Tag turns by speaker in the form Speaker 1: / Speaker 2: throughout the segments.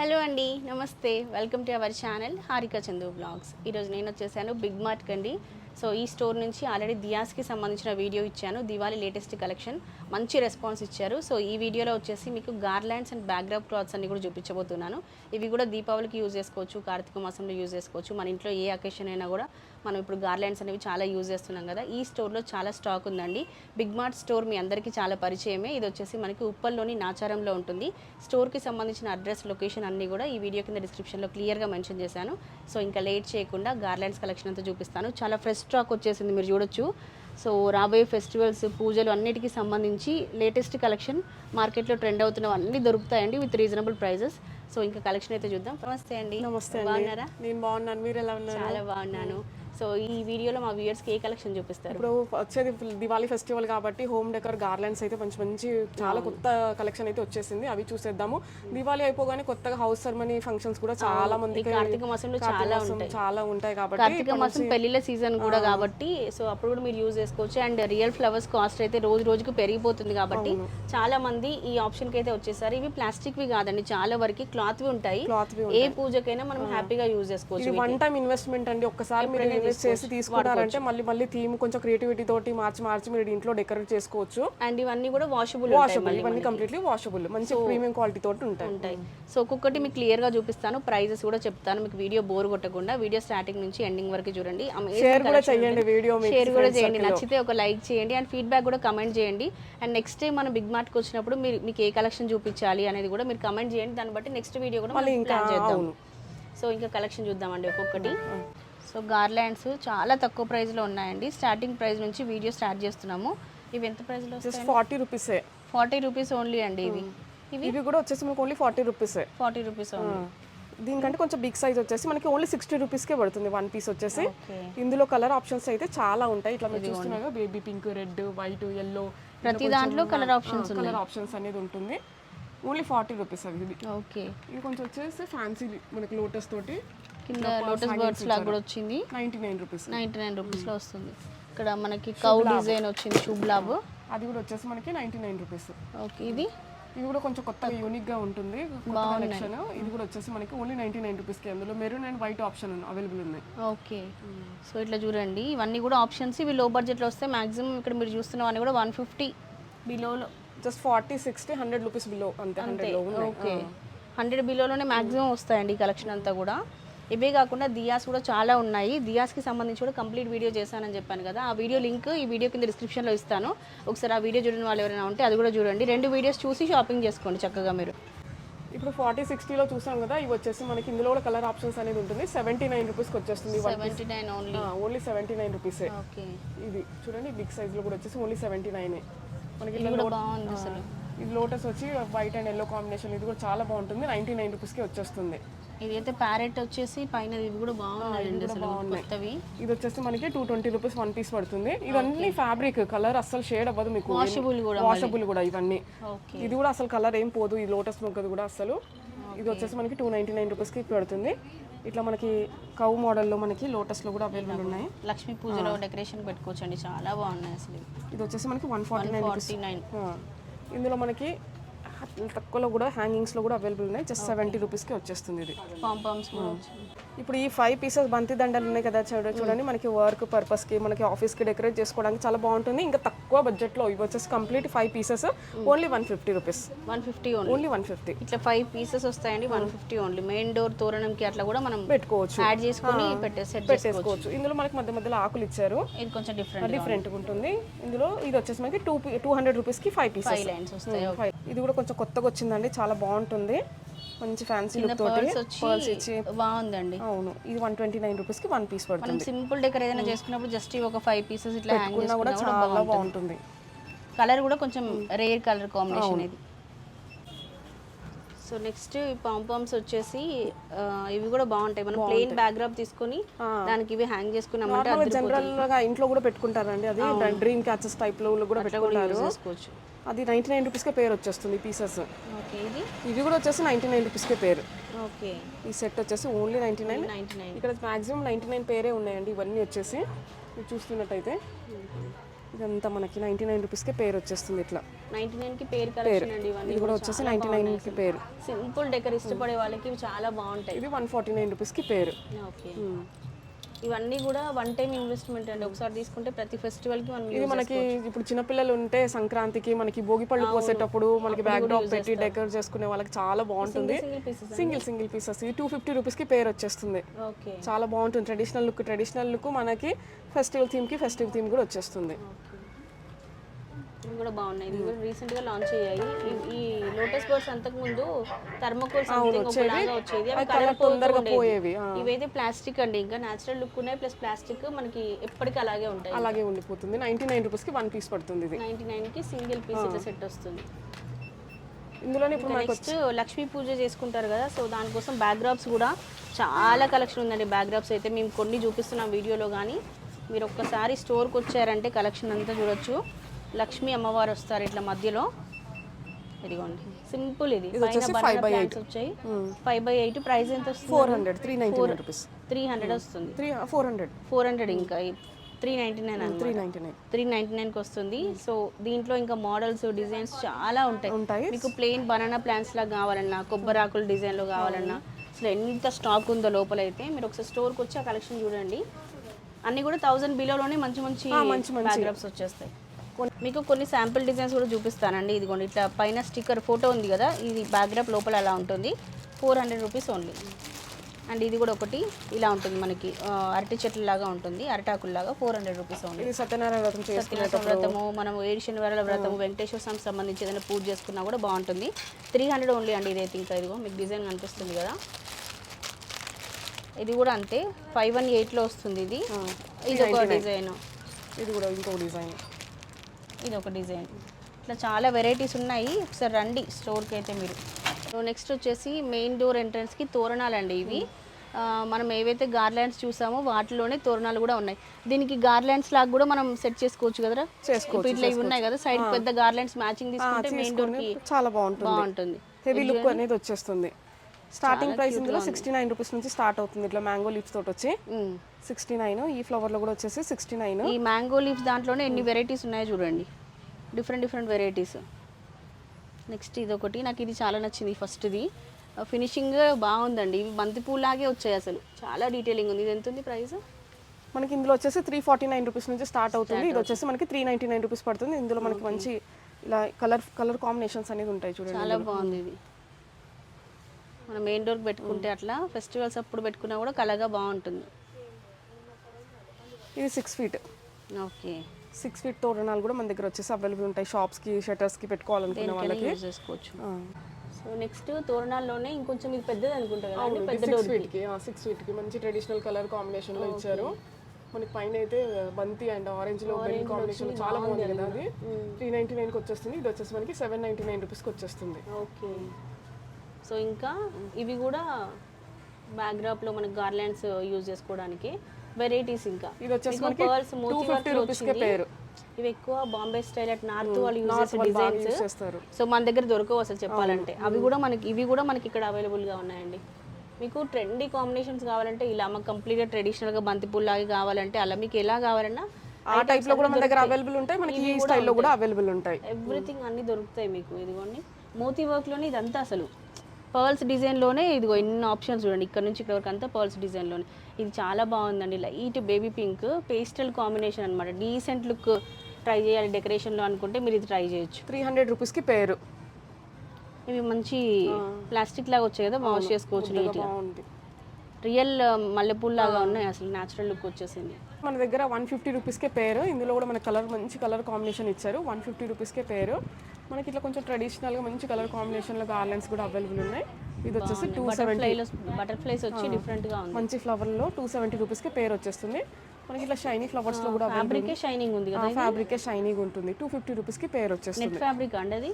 Speaker 1: Hello అండి నమస్తే. Welcome to our channel Harika Chandu blogs ఈరోజు నేను వచ్చేసాను బిగ్ మార్ట్ అండి సో ఈ స్టోర్ నుంచి ఆల్రెడీ దియాస్కి సంబంధించిన వీడియో ఇచ్చాను. దివాళీ లేటెస్ట్ కలెక్షన్ మంచి రెస్పాన్స్ ఇచ్చారు. సో ఈ వీడియోలో వచ్చేసి మీకు గార్లాండ్స్ అండ్ బ్యాక్గ్రౌండ్ క్లాత్స్ అన్ని కూడా చూపించబోతున్నాను. ఇవి కూడా దీపావళికి యూజ్ చేసుకోవచ్చు కార్తీక మాసంలో యూజ్ చేసుకోవచ్చు. మన ఇంట్లో ఏ అకేషన్ అయినా కూడా మనం ఇప్పుడు గార్లాండ్స్ అనేవి చాలా యూజ్ చేస్తున్నాం కదా. ఈ స్టోర్లో చాలా స్టాక్ ఉందండి. బిగ్ మార్ట్ స్టోర్ మీ అందరికీ చాలా పరిచయమే. ఇది వచ్చేసి మనకి ఉప్పల్లోని నాచారంలో ఉంటుంది. స్టోర్కి సంబంధించిన అడ్రస్ లొకేషన్ అన్నీ కూడా ఈ వీడియో కింద డిస్క్రిప్షన్లో క్లియర్గా మెన్షన్ చేశాను. సో ఇంకా లేట్ చేయకుండా గార్లాండ్స్ కలెక్షన్ అంతా చూపిస్తాను. చాలా ఫ్రెష్ స్టాక్ వచ్చేసింది మీరు చూడొచ్చు. సో రాబోయే ఫెస్టివల్స్ పూజలు అన్నిటికీ సంబంధించి లేటెస్ట్ కలెక్షన్ మార్కెట్లో ట్రెండ్ అవుతున్నవి అన్నీ దొరుకుతాయండి విత్ రీజనబుల్ ప్రైజెస్ సో ఇంకా కలెక్షన్ అయితే చూద్దాం. నమస్తే అండి.
Speaker 2: నమస్తే
Speaker 1: బాగున్నారా?
Speaker 2: నేను బాగున్నాను. మీరు ఎలా ఉన్నారు?
Speaker 1: చాలా బాగున్నాను. సో ఈ వీడియోలో మా వ్యూయర్స్కి ఏ కలెక్షన్ చూపిస్తారు?
Speaker 2: ఇప్పుడు వచ్చేది దివాళీ ఫెస్టివల్ కాబట్టి హోమ్ డెకర్ గార్లెండ్స్ అయితే మంచి మంచి చాలా కొత్త కలెక్షన్ అయితే వచ్చేసింది. అవి చూసేద్దాము. దివాళీ అయిపోగానే కొత్తగా హౌస్ సెరమనీ ఫంక్షన్స్ కూడా చాలా
Speaker 1: ఈ
Speaker 2: మందికి
Speaker 1: కార్తీక మాసంలో చాలా ఉంటాయి.
Speaker 2: చాలా ఉంటాయి కాబట్టి
Speaker 1: కార్తీక మాసం పెళ్ళిళ్ళ సీజన్ కూడా కాబట్టి సో అప్పుడు కూడా మీరు యూజ్ చేసుకోవచ్చు. అండ్ రియల్ ఫ్లవర్స్ కాస్ట్ అయితే రోజు రోజుకు పెరిగిపోతుంది కాబట్టి చాలా మంది ఈ ఆప్షన్కి అయితే వచ్చేసారు. ఇవి ప్లాస్టిక్ వి కాదండి చాలా వరకు క్లాత్ వి ఉంటాయి.
Speaker 2: క్లాత్
Speaker 1: ఏ పూజకైనా మనం హ్యాపీగా యూజ్ చేసుకోవచ్చు
Speaker 2: వన్ టైం ఇన్వెస్ట్మెంట్ అండి. ఒక్కసారి మీరు ఇన్వెస్ట్ చేసి తీసుకున్నారంటే మళ్ళీ మళ్ళీ థీమ్ కొంచెం క్రియేటివిటీ తోటి మార్చి మార్చి మీరు ఇంట్లో డెకరేట్ చేసుకోవచ్చు.
Speaker 1: అండ్ ఇవన్నీ కూడా వాషబుల్
Speaker 2: వాషబుల్ ఇవన్నీ కంప్లీట్లీ వాషబుల్ మంచి ప్రీమియం క్వాలిటీ తోటి ఉంటాయి.
Speaker 1: ఉంటాయి. సో ఒక్కొక్కటి మీకు క్లియర్గా చూపిస్తాను. ప్రైజెస్ కూడా చెప్తాను. మీకు వీడియో బోర్ కొట్టకుండా వీడియో స్టార్టింగ్ నుంచి ఎండింగ్ వరకు చూడండి.
Speaker 2: షేర్ కూడా చేయండి వీడియో
Speaker 1: షేర్ కూడా చేయండి. నచ్చితే ఒక లైక్ చేయండి. అండ్ ఫీడ్బ్యాక్ కూడా కమెంట్ చేయండి. అండ్ నెక్స్ట్ టైం మనం బిగ్ మార్ట్కి వచ్చినప్పుడు మీరు మీకు ఏ కలెక్షన్ చూపించాలి అనేది కూడా మీరు కమెంట్ చేయండి. దాన్ని బట్టి నెక్స్ట్ వీడియో కూడా మనం ప్లాన్ చేద్దాం. సో ఇంకా కలెక్షన్ చూద్దామండి ఒక్కొక్కటి. సో గార్లాండ్స్ చాలా తక్కువ ప్రైస్లో ఉన్నాయండి. స్టార్టింగ్ ప్రైస్ నుంచి వీడియో స్టార్ట్ చేస్తున్నాము. ఇవి ఎంత ప్రైస్లో
Speaker 2: ఫార్టీ రూపీసే.
Speaker 1: ఫార్టీ రూపీస్ ఓన్లీ అండి ఇవి. ఇవి?
Speaker 2: ఇవి కూడా వచ్చేసి మనకు ఓన్లీ ఫార్టీ రూపీసే.
Speaker 1: Forty rupees only.
Speaker 2: దీనికంటే కొంచెం బిగ్ సైజ్ వచ్చేసి మనకి ఓన్లీ సిక్స్టీ రూపీస్కే పడుతుంది వన్ పీస్ వచ్చేసి. ఇందులో కలర్ ఆప్షన్స్ అయితే చాలా ఉంటాయి. ఇట్లా మీరు చూస్తున్నారు baby pink red white yellow
Speaker 1: ప్రతి దాంట్లో కలర్ ఆప్షన్స్
Speaker 2: కలర్ ఆప్షన్స్ అనేది ఉంటుంది. ఓన్లీ ఫార్టీ రూపీస్ అవి ఇది
Speaker 1: ఓకే.
Speaker 2: ఇది కొంచెం వచ్చేసి ఫ్యాన్సీ మనకి లోటస్ తోటి.
Speaker 1: కింద లోటస్ బర్డ్స్ లాగా కూడా వచ్చింది.
Speaker 2: Ninety nine rupees.
Speaker 1: Ninety nine రూపీస్లో వస్తుంది. ఇక్కడ మనకి కౌ డిజైన్ వచ్చింది శుభ్లాబ్
Speaker 2: అది కూడా వచ్చేసి మనకి నైంటీ నైన్ రూపీస్.
Speaker 1: ఓకే ఇది?
Speaker 2: ఇది కూడా కొంచెం కొత్తగా యూనిక్గా ఉంటుంది. కొత్త కలెక్షన్. ఇది కూడా వచ్చేసి మనకి ఓన్లీ నైంటీ నైన్ రూపీస్కి. అందులో maroon and white option available ఉన్నాయి.
Speaker 1: ఓకే. సో ఇట్లా చూడండి. ఇవన్నీ కూడా ఆప్షన్స్. ఇవి లో బడ్జెట్లో వస్తే మాక్సిమం ఇక్కడ మీరు చూస్తున్నవన్నీ కూడా one fifty బిలోలో
Speaker 2: just forty sixty hundred rupees below అంతే హండ్రెడ్లో
Speaker 1: ఓకే. హండ్రెడ్ బిలోలోనే మాక్సిమం వస్తాయండి ఈ కలెక్షన్ అంతా కూడా. ఇవే కాకుండా దియాస్ కూడా చాలా ఉన్నాయి. దియాస్కి సంబంధించి కూడా కంప్లీట్ వీడియో చేశానని చెప్పాను కదా. ఆ వీడియో లింక్ ఈ వీడియో కింద డిస్క్రిప్షన్లో ఇస్తాను. ఒకసారి ఆ వీడియో చూడని వాళ్ళు ఎవరైనా ఉంటే అది కూడా చూడండి. రెండు వీడియోస్ చూసి షాపింగ్ చేసుకోండి చక్కగా మీరు.
Speaker 2: ఇప్పుడు ఫార్టీ సిక్స్టీలో చూసాం కదా ఇవి వచ్చేసి మనకి ఇందులో కూడా కలర్ ఆప్షన్స్ అనేది ఉంటుంది. సెవెంటీ నైన్ రూపీస్కి వచ్చేస్తుంది
Speaker 1: seventy nine only
Speaker 2: only seventy nine రూపీసే ఇది చూడండి బిగ్ సైజ్లో కూడా వచ్చేసి ఓన్లీ సెవెంటీ నైనే మనకి
Speaker 1: ఇది
Speaker 2: లోటస్ వచ్చి వైట్ అండ్ ఎల్లో కాంబినేషన్ ఇది కూడా చాలా బాగుంటుంది. నైంటీ నైన్ రూపీస్కి వచ్చేస్తుంది.
Speaker 1: ఇది అయితే ప్యారెట్ వచ్చేసి పైన ఇవి కూడా బాగున్నాయండి అసలు కొత్తవి.
Speaker 2: ఇది వచ్చేసి మనకి two twenty rupees one piece పడుతుంది. ఇవన్నీ ఫ్యాబ్రిక్ కలర్ అస్సలు షేడ్ అవ్వదు మీకు.
Speaker 1: వాషబుల్ కూడా
Speaker 2: వాషబుల్ కూడా ఇవన్నీ.
Speaker 1: ఓకే
Speaker 2: ఇది కూడా అసలు కలర్ ఏం పోదు. ఈ లోటస్ మొగ్గది కూడా అసలు ఇది వచ్చేసి మనకి టూ నైంటీ నైన్ రూపీస్కి పడుతుంది. ఇట్లా మనకి కవ్ మోడల్లో మనకి లోటస్లో కూడా అవైలబుల్ ఉన్నాయి.
Speaker 1: లక్ష్మీ పూజలో డెకరేషన్ పెట్టుకోవచ్చండి. చాలా బాగున్నాయి అసలు.
Speaker 2: ఇది వచ్చేసి మనకి వన్ ఫార్టీ నైన్ ఇందులో మనకి తక్కువలో కూడా హ్యాంగింగ్స్లో కూడా అవైలబుల్ ఉన్నాయి. జస్ట్ సెవెంటీ రూపీస్కి వచ్చేస్తుంది ఇది.
Speaker 1: పాంపామ్స్ వచ్చాయి.
Speaker 2: ఇప్పుడు ఈ ఫైవ్ పీసెస్ బంతి దండలు ఉన్నాయి కదా చూడ చూడండి. మనకి వర్క్ పర్పస్కి మనకి ఆఫీస్కి డెకరేట్ చేసుకోవడానికి చాలా బాగుంటుంది. ఇంకా తక్కువ బడ్జెట్లో ఇవి వచ్చేసి complete five pieces only one fifty rupees
Speaker 1: one fifty only
Speaker 2: only one fifty
Speaker 1: ఇట్లా ఫైవ్ పీసెస్ వస్తాయండి one fifty only main door తోరణంకి అట్లా కూడా మనం
Speaker 2: పెట్టుకోవచ్చు.
Speaker 1: యాడ్ చేసుకొని చేసుకోవచ్చు
Speaker 2: పెట్టేసుకోవచ్చు. ఇందులో మనకి మధ్య మధ్యలో ఆకులు ఇచ్చారు.
Speaker 1: ఇది కొంచెం డిఫరెంట్
Speaker 2: డిఫరెంట్గా ఉంటుంది. ఇందులో ఇది వచ్చేసి మనకి టూ టూ హండ్రెడ్ రూపీస్కి ఫైవ్ పీసెస్
Speaker 1: ఫైవ్ లైన్స్ వస్తాయి.
Speaker 2: ఇది కూడా కొంచెం కొత్తగా వచ్చిందండి. చాలా బాగుంటుంది. మంచి ఫ్యాన్సీ లుక్ తోటి
Speaker 1: పర్స్ వచ్చి బాగుంది
Speaker 2: అవును. ఇది వన్ ట్వంటీ నైన్ రూపీస్కి వన్ పీస్ పడుతుంది.
Speaker 1: మనం సింపుల్ డెకర్ ఏదైనా చేసుకున్నప్పుడు జస్ట్ ఒక ఫైవ్ పీసెస్ ఇట్లా హ్యాంగ్
Speaker 2: కున్నా కూడా
Speaker 1: చేసుకున్నా
Speaker 2: చాలా బాగుంటుంది.
Speaker 1: కలర్ కూడా కొంచెం రేర్ కలర్ కాంబినేషన్ ఇది. సో నెక్స్ట్ ఈ పాంపామ్స్ వచ్చేసి ఇవి కూడా బాగుంటాయి. మనం ప్లెయిన్ బ్యాక్గ్రాప్ తీసుకొని దానికి ఇవి హ్యాంగ్ చేసుకున్నామంటే
Speaker 2: జనరల్గా ఇంట్లో కూడా పెట్టుకుంటారండి. అది డ్రీమ్ క్యాచెస్ టైప్లో కూడా పెట్టుకుంటారు.
Speaker 1: చేసుకోవచ్చు.
Speaker 2: అది నైన్టీ నైన్ రూపీస్కే పేరు వచ్చేస్తుంది పీసెస్
Speaker 1: ఓకే ఇది?
Speaker 2: ఇది కూడా వచ్చేసి నైన్టీ నైన్ రూపీస్కే పేరు.
Speaker 1: ఓకే.
Speaker 2: ఈ సెట్ వచ్చేసి only ninety nine.
Speaker 1: Ninety nine.
Speaker 2: ఇక్కడ మాక్సిమం నైన్టీ నైన్ పేరే ఉన్నాయండి ఇవన్నీ వచ్చేసి. మీరు చూస్తున్నట్టయితే ఇదంతా మనకి నైంటీ నైన్ రూపీస్కి పేరు వచ్చేస్తుంది ఇట్లా.
Speaker 1: నైన్కి పేరు
Speaker 2: ఇది కూడా వచ్చేసి నైంటీ నైన్కి పేరు.
Speaker 1: సింపుల్ డెకర్ ఇష్టపడే వాళ్ళకి ఇవి చాలా బాగుంటాయి.
Speaker 2: ఇది వన్ ఫార్టీ నైన్ రూపీస్కి పేరు.
Speaker 1: ఓకే. ఇవన్నీ కూడా వన్ టైం ఇన్వెస్ట్మెంట్ అండి. ఒకసారి తీసుకుంటే ప్రతి ఫెస్టివల్కి మనం
Speaker 2: ఇది మనకి ఇప్పుడు చిన్నపిల్లలు ఉంటే సంక్రాంతికి మనకి భోగి పళ్ళు పోసేటప్పుడు మనకి బ్యాక్ డ్రాప్ పెట్టి డెకరేట్ చేసుకునే వాళ్ళకి చాలా బాగుంటుంది.
Speaker 1: సింగిల్
Speaker 2: సింగిల్ పీసెస్ ఇది టూ ఫిఫ్టీ రూపీస్కి పేరు వచ్చేస్తుంది.
Speaker 1: ఓకే.
Speaker 2: చాలా బాగుంటుంది. ట్రెడిషనల్ లుక్ ట్రెడిషనల్ లుక్ మనకి ఫెస్టివల్ థీమ్కి ఫెస్టివల్ థీమ్ కూడా వచ్చేస్తుంది.
Speaker 1: కూడా బాగున్నాయి. ఇది కూడా రీసెంట్గా లాంచ్ అయ్యాయి. ఈ- లోటస్ బర్డ్స్ అంతకు ముందు థర్మోకోల్ సంథింగ్ ఒకలాగా వచ్చేది అవి కలర్
Speaker 2: తొందరగా పోయేవి.
Speaker 1: ఇవైతే ప్లాస్టిక్ అండి. ఇంకా నేచురల్ లుక్ ఉన్నాయి. ప్లస్ ప్లాస్టిక్ మనకి ఎప్పటికీ అలాగే ఉంటాయి.
Speaker 2: అలాగే ఉండిపోతుంది. నైంటీ నైన్ రూపీస్కి వన్ పీస్ పడుతుంది ఇది.
Speaker 1: నైన్టీ నైన్కి సింగిల్ పీస్ ఇట్లా సెట్ వస్తుంది.
Speaker 2: ఇందులోనే ఇప్పుడు
Speaker 1: నెక్స్ట్ లక్ష్మీ పూజ చేసుకుంటారు కదా. సో దానికోసం బ్యాక్డ్రాప్స్ కూడా చాలా కలెక్షన్ ఉందండి. బ్యాక్డ్రాప్స్ అయితే మేము కొన్ని చూపిస్తున్నాం వీడియోలో కానీ మీరు ఒక్కసారి స్టోర్కి వచ్చారంటే కలెక్షన్ అంతా చూడొచ్చు. లక్ష్మీ అమ్మవారు వస్తారు ఇట్లా మధ్యలో. ఇదిగోండి. సింపుల్ ఇది. పైన banana plants వచ్చాయి. ఫైవ్ బై ఎయిట్ ప్రైస్ ఎంత వస్తుంది?
Speaker 2: Four hundred three ninety nine rupees
Speaker 1: three hundred వస్తుంది.
Speaker 2: Three four hundred
Speaker 1: four hundred ఇంకా three ninety nine
Speaker 2: three ninety nine
Speaker 1: three ninety నైన్కి వస్తుంది. సో దీంట్లో ఇంకా మోడల్స్ డిజైన్స్ చాలా ఉంటాయి.
Speaker 2: ఉంటాయి.
Speaker 1: మీకు ప్లెయిన్ బనానా ప్లాంట్స్ లాగా కావాలన్నా కొబ్బరి ఆకుల డిజైన్లో కావాలన్నా అసలు ఎంత స్టాక్ ఉందో లోపల అయితే మీరు ఒకసారి స్టోర్కి వచ్చి ఆ కలెక్షన్ చూడండి. అన్ని కూడా థౌసండ్ బిలోలోనే మంచి మంచి
Speaker 2: మంచి
Speaker 1: వచ్చేస్తాయి. మీకు కొన్ని శాంపిల్ డిజైన్స్ కూడా చూపిస్తానండి. ఇదిగోండి ఇట్లా పైన స్టిక్కర్ ఫోటో ఉంది కదా ఇది బ్యాక్డ్రాప్ లోపల అలా ఉంటుంది. Four hundred rupees only and ఇది కూడా ఒకటి ఇలా ఉంటుంది మనకి అరటి చెట్ల లాగా ఉంటుంది అరటాకుల్లాగా four hundred rupees only
Speaker 2: Satyanarayana వ్రతం
Speaker 1: సత్యనారాయణ వ్రతము మనం ఏడు శనివారాల వ్రతము వెంకటేశ్వర స్వామికి సంబంధించి ఏదైనా పూజ చేసుకున్నా కూడా బాగుంటుంది. త్రీ హండ్రెడ్ ఓన్లీ అండి ఇదైతే ఇంకా ఇదిగో మీకు డిజైన్ కనిపిస్తుంది కదా. ఇది కూడా అంతే ఫైవ్ వన్ ఎయిట్లో వస్తుంది ఇది. ఇది ఒక డిజైన్
Speaker 2: ఇది కూడా ఇంకో డిజైన్
Speaker 1: ఇది ఒక డిజైన్. ఇట్లా చాలా వెరైటీస్ ఉన్నాయి. ఒకసారి రండి స్టోర్కి అయితే మీరు. సో నెక్స్ట్ వచ్చేసి మెయిన్ డోర్ ఎంట్రన్స్కి తోరణాలండి ఇవి. మనం ఏవైతే గార్లాండ్స్ చూసామో వాటిలోనే తోరణాలు కూడా ఉన్నాయి. దీనికి గార్లాండ్స్ లాగా కూడా మనం సెట్ చేసుకోవచ్చు కదరా?
Speaker 2: చేసుకోవచ్చు,
Speaker 1: ఇట్లా ఇవి ఉన్నాయి కదా సైడ్ పెద్ద గార్లాండ్స్ మ్యాచింగ్ తీసుకుంటే మెయిన్ డోర్కి
Speaker 2: చాలా బాగుంటుంది.
Speaker 1: బాగుంటుంది.
Speaker 2: హెవీ లుక్ అనేది వచ్చేస్తుంది. స్టార్టింగ్ ప్రైస్ ఇందులో సిక్స్టీ నైన్ రూపీస్ నుంచి స్టార్ట్ అవుతుంది. ఇట్లా మ్యాంగో లీవ్స్ తోటి వచ్చి. సిక్స్టీ నైన్ ఈ ఫ్లవర్లో కూడా వచ్చేసి సిక్స్టీ నైన్
Speaker 1: ఈ మ్యాంగో లీవ్స్ దాంట్లోనే ఎన్ని వెరైటీస్ ఉన్నాయో చూడండి. డిఫరెంట్ డిఫరెంట్ వెరైటీస్ నెక్స్ట్ ఇది ఒకటి నాకు ఇది చాలా నచ్చింది ఫస్ట్ది. ఫినిషింగ్ బాగుందండి. ఇవి బంతి పూలాగే వచ్చాయి అసలు. చాలా డీటెయిలింగ్ ఉంది. ఇది ఎంత ఉంది ప్రైస్?
Speaker 2: మనకి ఇందులో వచ్చేసి త్రీ ఫార్టీ నైన్ రూపీస్ నుంచి స్టార్ట్ అవుతుంది. ఇది వచ్చేసి మనకి త్రీ నైన్టీ నైన్ రూపీస్ పడుతుంది. ఇందులో మనకి మంచి ఇలా కలర్ కలర్ కాంబినేషన్స్ అనేది ఉంటాయి చూడండి
Speaker 1: చాలా బాగుంది ఇది. మనం మెయిన్ డోర్కి పెట్టుకుంటే అట్లా ఫెస్టివల్స్ అప్పుడు పెట్టుకున్నా కూడా కలగా బాగుంటుంది.
Speaker 2: ఇది six feet
Speaker 1: okay.
Speaker 2: Six feet తోరణాలు కూడా మన దగ్గర వచ్చేసి అవైలబుల్ ఉంటాయి. షాప్స్కి షటర్స్కి పెట్టుకోవాలనుకునే వాళ్ళకి.
Speaker 1: యూజ్ చేసుకోవచ్చు. సో నెక్స్ట్ తోరణాల్లోనే ఇంకొంచెం ఇది పెద్దది అనుకుంటా కదా? పెద్ద
Speaker 2: సిక్స్ ఫీట్కి సిక్స్ ఫీట్కి మంచి ట్రెడిషనల్ కలర్ కాంబినేషన్లో ఇచ్చారు. మనకి పైన అయితే బంతి అండ్ ఆరెంజ్లో బెల్ కాంబినేషన్ చాలా బాగుంది కదా అది. త్రీ నైన్టీ నైన్కి వచ్చేస్తుంది. ఇది వచ్చేసి మనకి సెవెన్ నైన్టీ నైన్ రూపీస్కి వచ్చేస్తుంది.
Speaker 1: ఓకే. సో ఇంకా ఇవి కూడా బ్యాక్డ్రాప్లో మనకి గార్లాండ్స్ యూజ్ చేసుకోవడానికి వెరైటీస్ ఇంకా.
Speaker 2: ఇది వచ్చేసి
Speaker 1: వచ్చింది.
Speaker 2: పేరు
Speaker 1: ఇవి ఎక్కువ బాంబే స్టైల్ అట్ నార్త్ వాళ్ళు యూజ్ చేసే డిజైన్స్
Speaker 2: చేస్తారు.
Speaker 1: సో మన దగ్గర దొరకవు అసలు చెప్పాలంటే. అవి కూడా మనకి ఇవి కూడా మనకి ఇక్కడ అవైలబుల్గా ఉన్నాయండి. మీకు ట్రెండీ కాంబినేషన్స్ కావాలంటే ఇలా మాకు కంప్లీట్గా ట్రెడిషనల్గా బంతిపూల్ లాగా కావాలంటే అలా మీకు ఎలా కావాలన్నా
Speaker 2: ఆ టైప్లో కూడా మన దగ్గర అవైలబుల్ ఉంటాయి. మనకి ఈ స్టైల్లో కూడా అవైలబుల్ ఉంటాయి.
Speaker 1: ఎవ్రీథింగ్ అన్ని దొరుకుతాయి మీకు. ఇదిగోండి. మోతీ వర్క్లోనే ఇదంతా అసలు. పర్ల్స్ డిజైన్లోనే ఇదిగో ఎన్ని ఆప్షన్స్ చూడండి. ఇక్కడ నుంచి ఇక్కడ వరకు అంతా పర్ల్స్ డిజైన్లోనే. ఇది చాలా బాగుందండి. Light baby pink pastel combination అనమాట డీసెంట్ లుక్ ట్రై చేయాలి డెకరేషన్లో అనుకుంటే మీరు ఇది ట్రై చేయొచ్చు.
Speaker 2: త్రీ హండ్రెడ్ రూపీస్కి పేరు.
Speaker 1: ఇవి మంచి ప్లాస్టిక్ లాగా వచ్చాయి కదా వాష్ చేసుకోవచ్చు నీట్గా. రియల్ మల్లెపూల్ లాగా ఉన్నాయి. అసలు న్యాచురల్ లుక్ వచ్చేసింది.
Speaker 2: మన దగ్గర వన్ ఫిఫ్టీ రూపీస్కే పేరు. ఇందులో కూడా మన కలర్ మంచి కలర్ కాంబినేషన్ ఇచ్చారు. వన్ ఫిఫ్టీ రూపీస్కే పేరు. మనకి ఇట్లా కొంచెం ట్రెడిషనల్గా మంచి కలర్ కాంబినేషన్లో గార్లెన్స్ కూడా అవైలబుల్ ఉన్నాయి. ఇది వచ్చేసి టూ సెవెంటీ
Speaker 1: బటర్ఫ్లైస్ వచ్చి డిఫరెంట్గా
Speaker 2: మంచి ఫ్లవర్లో టూ సెవెంటీ రూపీస్కి పేరు వచ్చేస్తుంది. మనకి ఇట్లా షైనీ ఫ్లవర్స్లో కూడా
Speaker 1: ఫ్యాబ్రికే షైనింగ్ ఉంది కదా
Speaker 2: ఫ్యాబ్రికే షైనీగా ఉంటుంది. టూ ఫిఫ్టీ రూపీస్కి పేరు వచ్చేస్తుంది.
Speaker 1: నెట్ ఫ్యాబ్రిక్ అండి అది?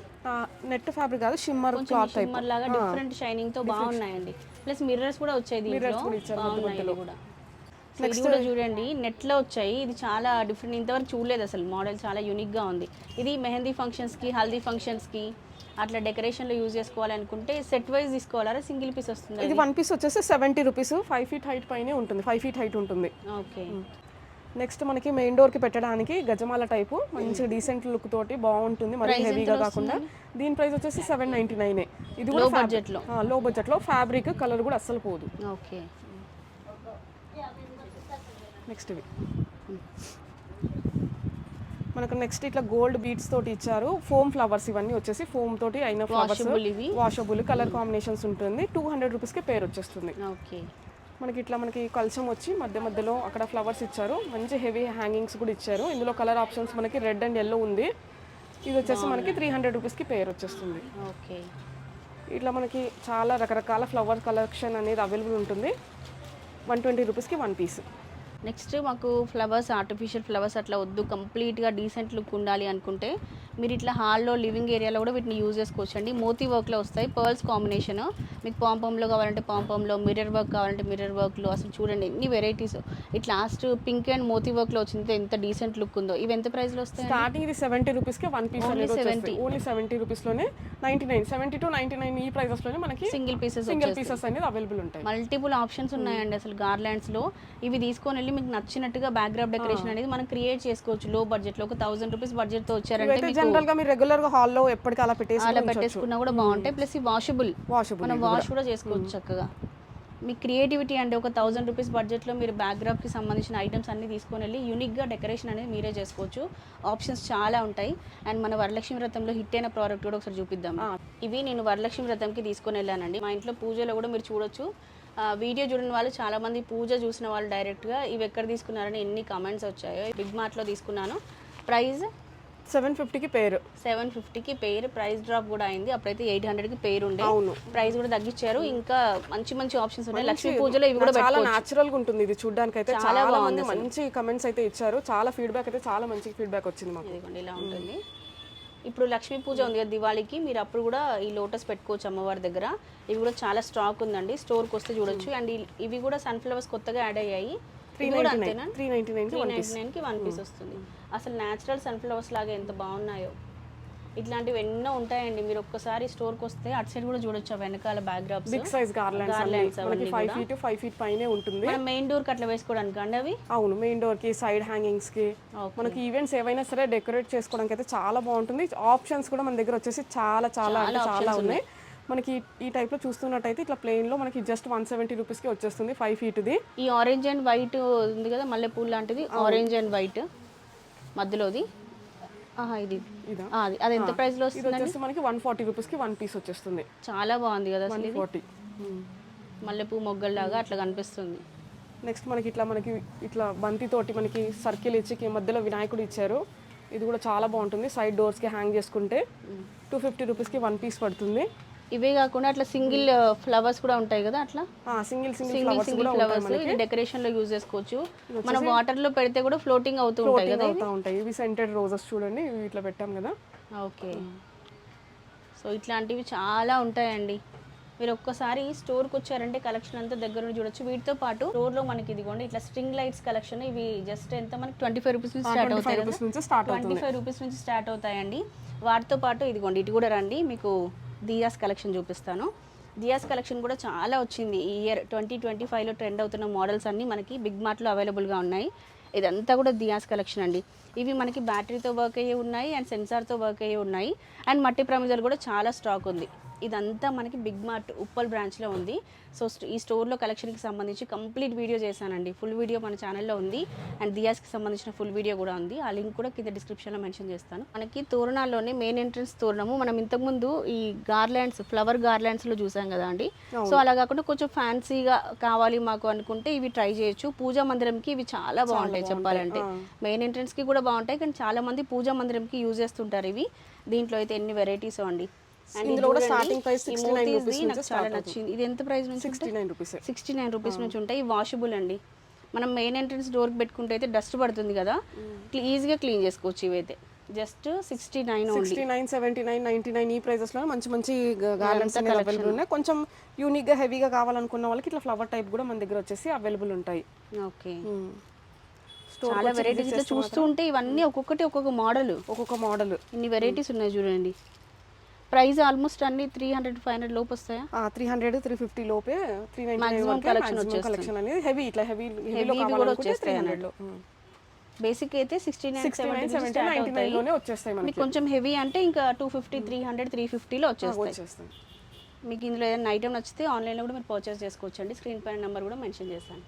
Speaker 2: నెట్ ఫ్యాబ్రిక్ కాదు షిమ్మర్ క్లాత్ టైప్
Speaker 1: షిమ్మర్ లాగా డిఫరెంట్ షైనింగ్తో బాగున్నాయండి. ప్లస్ మిర్రర్స్ కూడా వచ్చాయి దీంట్లో. బాగున్నాయి ఇవి కూడా. ఇది కూడా చూడండి. నెట్లో వచ్చాయి. ఇది చాలా డిఫరెంట్ ఇంతవరకు చూడలేదు అసలు. మోడల్ చాలా యూనిక్గా ఉంది. ఇది మెహందీ ఫంక్షన్స్కి హల్దీ ఫంక్షన్స్కి అట్లా డెకరేషన్లో యూజ్ చేసుకోవాలనుకుంటే సెట్ వైజ్ తీసుకోవాలా సింగిల్ పీస్ వస్తుంది
Speaker 2: ఇది వన్ పీస్ వచ్చేసి seventy rupees five feet height పైనే ఉంటుంది. ఫైవ్ ఫీట్ హైట్ ఉంటుంది.
Speaker 1: ఓకే
Speaker 2: నెక్స్ట్ మనకి మెయిన్ డోర్కి పెట్టడానికి గజమాల టైపు మంచి డీసెంట్ లుక్ తోటి బాగుంటుంది. మరి హెవీగా కాకుండా. దీని ప్రైస్ వచ్చేసి సెవెన్ నైన్టీ నైన్ ఇది
Speaker 1: లో
Speaker 2: కూడా
Speaker 1: బడ్జెట్లో. లో
Speaker 2: బడ్జెట్లో. ఫ్యాబ్రిక్ కలర్ కూడా అస్సలు పోదు.
Speaker 1: ఓకే
Speaker 2: నెక్స్ట్ ఇవి. మనకు నెక్స్ట్ ఇట్లా గోల్డ్ బీడ్స్ తోటి ఇచ్చారు. ఫోమ్ ఫ్లవర్స్ ఇవన్నీ వచ్చేసి ఫోమ్ తోటి అయిన ఫ్లవర్స్
Speaker 1: వాషబుల్
Speaker 2: కలర్ కాంబినేషన్స్ ఉంటుంది. టూ హండ్రెడ్ రూపీస్కి పేరు వచ్చేస్తుంది.
Speaker 1: ఓకే
Speaker 2: మనకి ఇట్లా మనకి కలశం వచ్చి మధ్య మధ్యలో అక్కడ ఫ్లవర్స్ ఇచ్చారు. మంచి హెవీ హ్యాంగింగ్స్ కూడా ఇచ్చారు. ఇందులో కలర్ ఆప్షన్స్ మనకి రెడ్ అండ్ ఎల్లో ఉంది. ఇది వచ్చేసి మనకి త్రీ హండ్రెడ్ రూపీస్కి పేరు వచ్చేస్తుంది.
Speaker 1: ఓకే
Speaker 2: ఇట్లా మనకి చాలా రకరకాల ఫ్లవర్ కలెక్షన్ అనేది అవైలబుల్ ఉంటుంది. వన్ ట్వంటీ రూపీస్కి వన్ పీస్
Speaker 1: నెక్స్ట్ మాకు ఫ్లవర్స్ ఆర్టిఫిషియల్ ఫ్లవర్స్ అట్లా వద్దు కంప్లీట్గా డీసెంట్ లుక్ ఉండాలి అనుకుంటే మీరు ఇట్లా హాల్లో లివింగ్ ఏరియాలో కూడా వీటిని యూజ్ చేసుకోవచ్చు అండి మోతీ వర్క్లో వస్తాయి. Pearls combination. మీకు పాంపంలో కావాలంటే పాంపంలో మిర్రర్ వర్క్ కావాలంటే మిర్రర్ వర్క్లో అసలు చూడండి ఎన్ని వెరైటీస్. ఇట్లా లాస్ట్ పింక్ అండ్ మోతీ వర్క్లో వచ్చింది ఎంత డీసెంట్ లుక్ ఉందో. ఇవి ఎంత ప్రైస్లో వస్తాయి
Speaker 2: స్టార్టింగ్ ఇది సెవెంటీ రూపీస్కి వన్ పీస్ అనేది
Speaker 1: 70.
Speaker 2: Only seventy రూపీస్లోనే ninety nine. Seventy to ninety nine ఈ ప్రైజెస్లోనే మనకి
Speaker 1: సింగిల్ పీసెస్
Speaker 2: సింగిల్ పీసెస్ అనేది అవైలబుల్ ఉంటాయి.
Speaker 1: మల్టిపుల్ ఆప్షన్స్ ఉన్నాయండి అసలు గార్లాండ్స్లో ఇవి తీసుకొని వెళ్ళి మీకు నచ్చినట్టుగా బ్యాక్గ్రౌండ్ డెకరేషన్ అనేది మనం క్రియేట్ చేసుకోవచ్చు. లో బడ్జెట్లో ఒక థౌసండ్ రూపీస్ బడ్జెట్తో వచ్చారంటే
Speaker 2: జనరల్గా మీరు రెగ్యులర్గా హాల్లో ఎప్పటికీ అలా పెట్టేసి
Speaker 1: అలా పెట్టేసుకున్నా కూడా బాగుంటాయి. ప్లస్ ఇవి వాషబుల్.
Speaker 2: వాషబుల్
Speaker 1: మనం వాష్ కూడా చేసుకోవచ్చు చక్కగా. మీ క్రియేటివిటీ అంటే ఒక థౌసండ్ రూపీస్ బడ్జెట్లో మీరు బ్యాక్గ్రాఫ్కి సంబంధించిన ఐటమ్స్ అన్ని తీసుకొని వెళ్ళి యూనిక్గా డెకరేషన్ అనేది మీరే చేసుకోవచ్చు. ఆప్షన్స్ చాలా ఉంటాయి. అండ్ మన వరలక్ష్మి వ్రతంలో హిట్ అయిన ప్రోడక్ట్ కూడా ఒకసారి చూపిద్దాం. ఇవి నేను వరలక్ష్మి వ్రతంకి తీసుకొని వెళ్ళానండి. మా ఇంట్లో పూజలో కూడా మీరు చూడొచ్చు. వీడియో చూడని వాళ్ళు చాలా మంది పూజ చూసిన వాళ్ళు డైరెక్ట్గా ఇవి ఎక్కడ తీసుకున్నారని ఎన్ని కమెంట్స్ వచ్చాయో బిగ్ మార్ట్లో తీసుకున్నాను. ప్రైస్
Speaker 2: సెవెన్ ఫిఫ్టీకి పేరు.
Speaker 1: సెవెన్ ఫిఫ్టీకి పేరు ప్రైస్ డ్రాప్ కూడా అయింది. అప్పుడైతే ఎయిట్ హండ్రెడ్కి పేరు ఉండే
Speaker 2: అవును.
Speaker 1: ప్రైస్ కూడా తగ్గించారు. ఇంకా మంచి మంచి ఆప్షన్స్ ఉన్నాయి. లక్ష్మీ పూజలో ఇవి కూడా
Speaker 2: చాలా గా ఉంటుంది ఇది చూడడానికి అయితే
Speaker 1: చాలా
Speaker 2: మంది మంచి కమెంట్స్ అయితే ఇచ్చారు. చాలా ఫీడ్బ్యాక్ అయితే చాలా మంచి ఫీడ్బ్యాక్ వచ్చింది మాకు.
Speaker 1: ఇదిగోండి ఇలా ఉంటుంది. ఇప్పుడు లక్ష్మీ పూజ ఉంది కదా దివాళీకి. మీరు అప్పుడు కూడా ఈ లోటస్ పెట్టుకోవచ్చు అమ్మవారి దగ్గర. ఇవి కూడా చాలా స్టాక్ ఉందండి. స్టోర్కి వస్తే చూడొచ్చు. అండ్ ఇవి కూడా సన్ఫ్లవర్స్ కొత్తగా యాడ్ అయ్యాయి.
Speaker 2: Three ninety nine three ninety nine
Speaker 1: three ninety నైన్కి వన్ పీస్ వస్తుంది. అసలు న్యాచురల్ సన్ఫ్లవర్స్ లాగా ఎంత బాగున్నాయో. ఇట్లాంటివి ఎన్నో ఉంటాయండి. మీరు ఒక్కసారి స్టోర్కి వస్తే అటు సైడ్ కూడా చూడొచ్చు వెనకాల బ్యాక్గ్రాప్స్
Speaker 2: బిగ్ సైజ్ గార్లాండ్స్ మనకి ఫైవ్ ఫీట్ ఫైవ్ ఫీట్ పైనే ఉంటుంది.
Speaker 1: మనం మెయిన్ డోర్కి అట్లా వేసుకోవడానికి అండి అవి?
Speaker 2: అవును మెయిన్ డోర్కి సైడ్
Speaker 1: హ్యాంగింగ్స్కి.
Speaker 2: మనకి ఈవెంట్స్ ఏవైనా సరే డెకరేట్ చేసుకోవడానికి అయితే చాలా బాగుంటుంది. ఆప్షన్స్ కూడా మన దగ్గర వచ్చేసి చాలా చాలా అంటే చాలా ఉన్నాయి. మనకి ఈ- టైప్లో చూస్తున్నట్టయితే ఇట్లా ప్లెయిన్లో మనకి జస్ట్ వన్ సెవెంటీ రూపీస్కి వచ్చేస్తుంది ఫైవ్ ఫీట్ ది
Speaker 1: ఈ ఆరెంజ్ అండ్ వైట్ ఉంది కదా మల్లెపూలు లాంటిది ఆరెంజ్ అండ్ వైట్ మధ్యలోది. ఇది. అది అది ఎంత
Speaker 2: ప్రైస్లో
Speaker 1: వస్తుంది
Speaker 2: మనకి వన్ ఫార్టీ రూపీస్కి వన్ పీస్ వచ్చేస్తుంది.
Speaker 1: చాలా బాగుంది కదా
Speaker 2: వన్ ఫార్టీ
Speaker 1: మల్లెపూ మొగ్గల్లాగా అట్లా కనిపిస్తుంది.
Speaker 2: నెక్స్ట్ మనకి ఇట్లా మనకి ఇట్లా బంతి తోటి మనకి సర్కిల్ ఇచ్చి మధ్యలో వినాయకుడు ఇచ్చారు. ఇది కూడా చాలా బాగుంటుంది. సైడ్ డోర్స్కి హ్యాంగ్ చేసుకుంటే టూ ఫిఫ్టీ రూపీస్కి వన్ పీస్ పడుతుంది.
Speaker 1: ఇవే కాకుండా అట్లా సింగిల్ ఫ్లవర్స్ కూడా ఉంటాయి కదా అట్లా?
Speaker 2: సింగిల్ సింగిల్
Speaker 1: సింగిల్
Speaker 2: ఫ్లవర్స్
Speaker 1: ఇది డెకరేషన్లో యూజ్ చేసుకోవచ్చు. మనం వాటర్లో పెడితే కూడా ఫ్లోటింగ్ అవుతూ ఉంటాయి కదా
Speaker 2: అవుతా ఉంటాయి. ఇవి సెంటెడ్ రోజెస్ చూడండి ఇవి ఇట్లా పెట్టాం కదా.
Speaker 1: ఓకే. సో ఇట్లాంటివి చాలా ఉంటాయండి. మీరు ఒక్కసారి స్టోర్కి వచ్చారంటే కలెక్షన్ అంతా దగ్గర నుండి చూడొచ్చు. వీటితో పాటు స్టోర్లో మనకి ఇదిగోండి ఇట్లా స్ట్రింగ్ లైట్స్ కలెక్షన్ ఇవి జస్ట్ ఎంత మనకి ట్వంటీ ఫైవ్ రూపీస్ నుంచి స్టార్ట్ అవుతాయి ట్వంటీ ఫైవ్ రూపీస్ నుంచి స్టార్ట్ అవుతాయండి. వాటితో పాటు ఇదిగోండి ఇటు కూడా రండి. మీకు దియాస్ కలెక్షన్ చూపిస్తాను. దియాస్ కలెక్షన్ కూడా చాలా వచ్చింది. ఈ ఇయర్ ట్వంటీ ట్వంటీ ఫైవ్లో ట్రెండ్ అవుతున్న మోడల్స్ అన్నీ మనకి బిగ్ మార్ట్లో అవైలబుల్గా ఉన్నాయి. ఇదంతా కూడా దియాస్ కలెక్షన్ అండి. ఇవి మనకి బ్యాటరీతో వర్క్ అయ్యి ఉన్నాయి అండ్ సెన్సార్తో వర్క్ అయ్యి ఉన్నాయి. అండ్ మట్టి ప్రమిదలు కూడా చాలా స్టాక్ ఉంది. ఇదంతా మనకి బిగ్ మార్ట్ ఉప్పల్ బ్రాంచ్లో ఉంది. సో ఈ స్టోర్లో కలెక్షన్కి సంబంధించి కంప్లీట్ వీడియో చేశానండి. ఫుల్ వీడియో మన ఛానల్లో ఉంది. అండ్ దియాస్కి సంబంధించిన ఫుల్ వీడియో కూడా ఉంది. ఆ లింక్ కూడా కింద డిస్క్రిప్షన్లో మెన్షన్ చేస్తాను. మనకి తోరణాల్లోనే మెయిన్ ఎంట్రన్స్ తోరణము. మనం ఇంతకుముందు ఈ గార్లాండ్స్ ఫ్లవర్ గార్లాండ్స్లో చూసాం కదా అండి. సో అలా కాకుండా కొంచెం ఫ్యాన్సీగా కావాలి మాకు అనుకుంటే ఇవి ట్రై చేయొచ్చు. పూజా మందిరంకి ఇవి చాలా బాగుంటాయి చెప్పాలంటే. మెయిన్ ఎంట్రన్స్కి కూడా బాగుంటాయి. కానీ చాలా మంది పూజా మందిరంకి యూజ్ చేస్తుంటారు ఇవి. దీంట్లో అయితే ఎన్ని వెరైటీస్ అండ్.
Speaker 2: ఇందులో కూడా price
Speaker 1: ఈ
Speaker 2: 69
Speaker 1: మోతీస్ది
Speaker 2: rupees
Speaker 1: నాకు
Speaker 2: నుంచి
Speaker 1: చాలా నచ్చింది. ఇది ఎంత ప్రైస్ నుంచి
Speaker 2: sixty nine rupees
Speaker 1: sixty nine rupees నుంచి ఉంటాయి. వాషబుల్ అండి. మనం మెయిన్ ఎంట్రన్స్ డోర్కి పెట్టుకుంటే అయితే డస్ట్ పడుతుంది కదా? ఈజీగా క్లీన్ చేసుకోవచ్చు ఇవైతే. Just sixty nine
Speaker 2: sixty nine seventy nine ninety nine ఈ ప్రైజెస్లో మంచి మంచి గార్లెండ్స్ అనేది అవైలబుల్ ఉన్నాయి. కొంచెం యూనిక్గా హెవీగా కావాలనుకున్న వాళ్ళకి ఇట్లా ఫ్లవర్ టైప్ కూడా మన దగ్గర వచ్చేసి అవైలబుల్ ఉంటాయి.
Speaker 1: ఓకే.
Speaker 2: స్టోర్
Speaker 1: చాలా వెరైటీస్ చూస్తూ ఉంటే ఇవన్నీ ఒక్కొక్కటి ఒక్కొక్క మోడల్
Speaker 2: ఒక్కొక్క మోడల్
Speaker 1: ఇన్ని వెరైటీస్ ఉన్నాయి చూడండి. ప్రైస్ ఆల్మోస్ట్ అన్ని త్రీ హండ్రెడ్ ఫైవ్ హండ్రెడ్ లోపు వస్తాయా?
Speaker 2: త్రీ హండ్రెడ్ త్రీ ఫిఫ్టీ లోపే త్రీ నైన్టీ. కలెక్షన్ అనేది హెవీ ఇట్లా హెవీ హెవీలో కావాలనుకుంటే త్రీ హండ్రెడ్లో
Speaker 1: బేసిక్ అయితే సిక్స్టీ నైన్
Speaker 2: సెవెంటీ నైన్ వచ్చేస్తాయి
Speaker 1: మీకు కొంచెం హెవీ అంటే ఇంకా two fifty three hundred three ఫిఫ్టీలో వచ్చేస్తాయి. మీకు ఇందులో ఏదైనా ఐటమ్ నచ్చితే ఆన్లైన్లో కూడా మీరు పర్చేస్ చేసుకోవచ్చు అండి స్క్రీన్ పైన నెంబర్ కూడా మెన్షన్ చేశాను.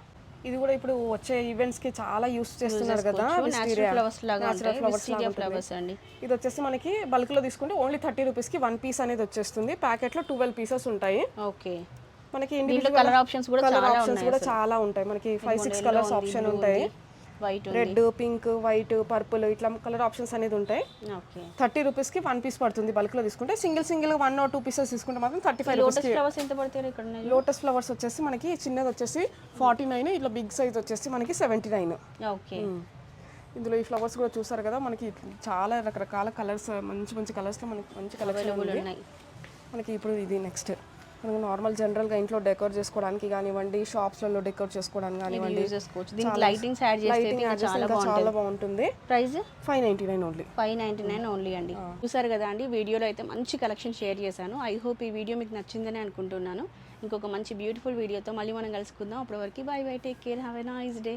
Speaker 2: ఇది కూడా ఇప్పుడు వచ్చే ఈవెంట్స్కి చాలా యూస్ చేస్తున్నారు కదా
Speaker 1: ఫ్లవర్స్. ఫ్లవర్స్ అండి.
Speaker 2: ఇది వచ్చేసి మనకి బల్క్లో తీసుకుంటే ఓన్లీ థర్టీ రూపీస్కి వన్ పీస్ అనేది వచ్చేస్తుంది. ప్యాకెట్లో ట్వెల్వ్ పీసెస్ ఉంటాయి.
Speaker 1: ఓకే
Speaker 2: మనకి
Speaker 1: కలర్ ఆప్షన్స్ కూడా చాలా
Speaker 2: ఉంటాయి. మనకి ఫైవ్ సిక్స్ కలర్స్ ఆప్షన్ ఉంటాయి.
Speaker 1: White
Speaker 2: red pink white purple ఇట్లా కలర్ ఆప్షన్స్ అనేది ఉంటాయి.
Speaker 1: ఓకే
Speaker 2: థర్టీ రూపీస్కి వన్ పీస్ పడుతుంది బల్క్లో తీసుకుంటే. Single single one or two pieces తీసుకుంటే మాత్రం థర్టీ ఫైవ్
Speaker 1: ఫ్లవర్స్ ఎంత పడతాయి ఇక్కడ
Speaker 2: లోటస్ ఫ్లవర్స్ వచ్చేసి మనకి చిన్నది వచ్చేసి ఫార్టీ నైన్ ఇట్లా బిగ్ సైజ్ వచ్చేసి మనకి సెవెంటీ నైన్
Speaker 1: ఓకే
Speaker 2: ఇందులో ఈ ఫ్లవర్స్ కూడా చూసారు కదా మనకి చాలా రకరకాల కలర్స్ మంచి మంచి కలర్స్ మనకి మంచి ఉంది.
Speaker 1: ఉన్నాయి.
Speaker 2: మనకి ఇప్పుడు ఇది నెక్స్ట్ మనకి నార్మల్ జనరల్గా ఇంట్లో డెకోర్ చేసుకోవడానికి కానివ్వండి షాప్స్లలో డెకోర్ చేసుకోవడానికి కానివ్వండి
Speaker 1: దీనికి లైటింగ్స్ యాడ్ చేస్తే చాలా
Speaker 2: బాగుంటుంది.
Speaker 1: Price?
Speaker 2: Five ninety nine only
Speaker 1: five ninety nine only అండి చూసారు కదా అండి వీడియోలో అయితే మంచి కలెక్షన్ షేర్ చేశాను. ఐ హోప్ ఈ వీడియో మీకు నచ్చిందని అనుకుంటున్నాను. ఇంకొక మంచి బ్యూటిఫుల్ వీడియోతో మళ్ళీ మనం కలుసుకుందాం. అప్పటి వరకు bye bye take care have a nice day